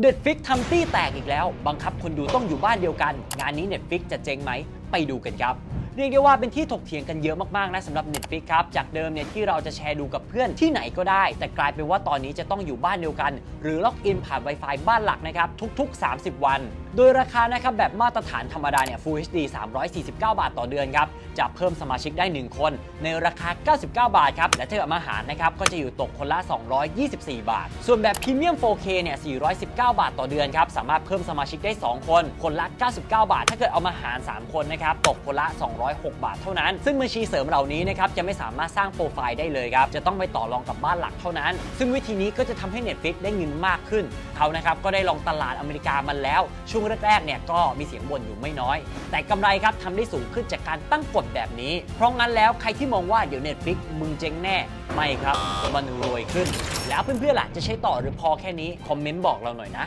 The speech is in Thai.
เด็ดฟิกทำตี้แตกอีกแล้ว บังคับคนดูต้องอยู่บ้านเดียวกัน งานนี้เน็ตฟิกจะเจ๊งไหม ไปดูกันครับเรียกได้ว่าเป็นที่ถกเถียงกันเยอะมากๆนะสำหรับ Netflix ครับ จากเดิมเนี่ยที่เราจะแชร์ดูกับเพื่อนที่ไหนก็ได้ แต่กลายเป็นว่าตอนนี้จะต้องอยู่บ้านเดียวกัน หรือล็อกอินผ่าน Wi-Fi บ้านหลักนะครับทุก ๆ 30 วัน โดยราคานะครับแบบมาตรฐานธรรมดาเนี่ย Full HD 349 บาทต่อเดือนครับจะเพิ่มสมาชิกได้ 1 คน ในราคา 99 บาทครับและถ้าเกิดมาหารนะครับก็จะอยู่ตกคนละ 224 บาท ส่วนแบบพรีเมียม 4K เนี่ย 419 บาทต่อเดือนครับสามารถเพิ่มสมาชิกได้ 2 คน คนละ 99 บาท ถ้าเกิดเอามาหาร 3 คนนะครับตกคนละ206 บาทเท่านั้น ซึ่งบัญชีเสริมเหล่านี้นะครับจะไม่สามารถสร้างโปรไฟล์ได้เลยครับ จะต้องไปต่อรองกับบ้านหลักเท่านั้น ซึ่งวิธีนี้ก็จะทำให้ Netflix ได้เงินมากขึ้น เขานะครับก็ได้ลองตลาดอเมริกามันแล้ว ช่วงแรกๆเนี่ยก็มีเสียงบ่นอยู่ไม่น้อย แต่กำไรครับทำได้สูงขึ้นจากการตั้งกฎแบบนี้ เพราะงั้นแล้วใครที่มองว่าเดี๋ยว Netflix มึงเจ๊งแน่ไม่ครับมันรวยขึ้น แล้วเพื่อนๆล่ะจะใช้ต่อหรือพอแค่นี้ คอมเมนต์บอกเราหน่อยนะ